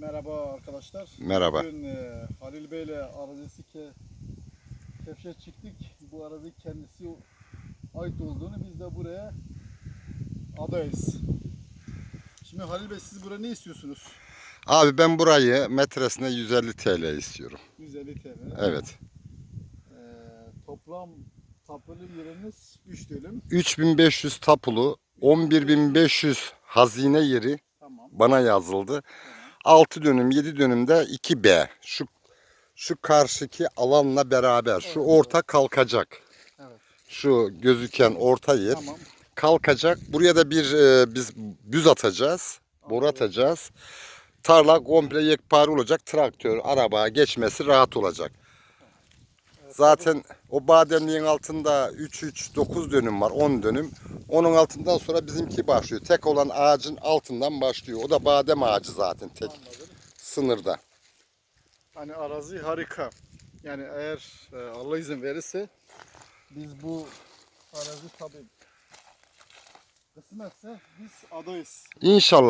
Merhaba arkadaşlar. Merhaba. Bugün e, Halil Bey ile arazisi ke, keşfe çıktık. Bu arazi kendisi ait olduğunu biz de buraya adayız. Şimdi Halil Bey siz buraya ne istiyorsunuz? Abi ben burayı metresine 150 TL istiyorum. 150 TL. Evet. E, toplam tapılı yeriniz 3 dönüm. 3500 tapulu, 11500 hazine yeri Tamam. bana yazıldı. tamam. 6 dönüm, 7 dönümde 2B. Şu şu karşıki alanla beraber şu Evet, orta kalkacak. Evet. Şu gözüken orta yer Tamam. kalkacak. Buraya da bir e, biz büz atacağız. Boru atacağız. Tarla komple yekpare olacak. Traktör, araba geçmesi rahat olacak. Zaten o bademliğin altında 3-3-9 dönüm var 10 dönüm. Onun altından sonra bizimki başlıyor. Tek olan ağacın altından başlıyor. O da badem ağacı zaten tek Anladım. sınırda. Hani arazi harika. Yani eğer e, Allah izin verirse biz bu arazi tabii kısmetse biz adayız. İnşallah.